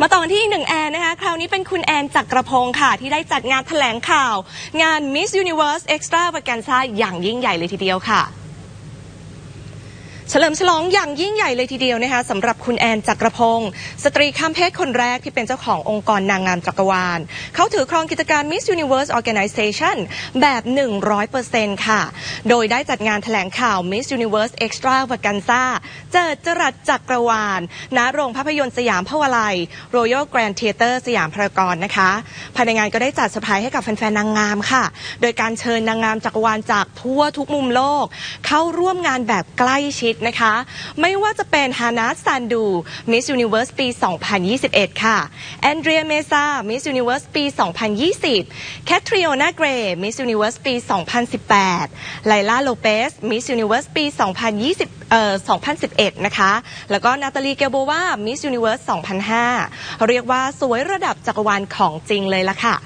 มาต่อกันที่อีกหนึ่งแอนนะคะ คราวนี้เป็นคุณแอนจักรพงศ์ค่ะ ที่ได้จัดงานแถลงข่าว งาน Miss Universe Extravaganza อย่างยิ่งใหญ่เลยทีเดียวค่ะ เฉลิมฉลองอย่างยิ่งใหญ่เลยทีเดียวนะคะสำหรับคุณแอนจักรพงศ์สตรีข้ามเพศคนแรกที่เป็นเจ้าขององค์กรนางงามจักรวาล เขาถือครองกิจการ Miss Universe Organization แบบ 100%ค่ะ โดยได้จัดงานแถลงข่าว Miss Universe Extravaganza เจิดจรัสจักรวาลณโรงภาพยนตร์สยามพวาลัย Royal Grand Theatre สยามพารากอนนะคะภายในงานก็ได้จัดเซอร์ไพรส์ให้กับแฟนๆนางงามค่ะ โดยการเชิญนางงามจักรวาลจากทั่วทุกมุมโลก เข้าร่วมงานแบบใกล้ชิดนะคะ ไม่ว่าจะเป็นฮานาซันดู Miss Universe ปี 2021 ค่ะแอนเดรียเมซา Miss Universe ปี 2020แคทริโอนาเกร Miss Universe ปี 2018ไลลาโลเปส Miss Universe ปี 2020เอ่อ2011 นะคะ แล้วก็นาตาลีเกโบวา Miss Universe 2005 เรียกว่าสวยระดับจักรวาลของจริงเลยล่ะค่ะ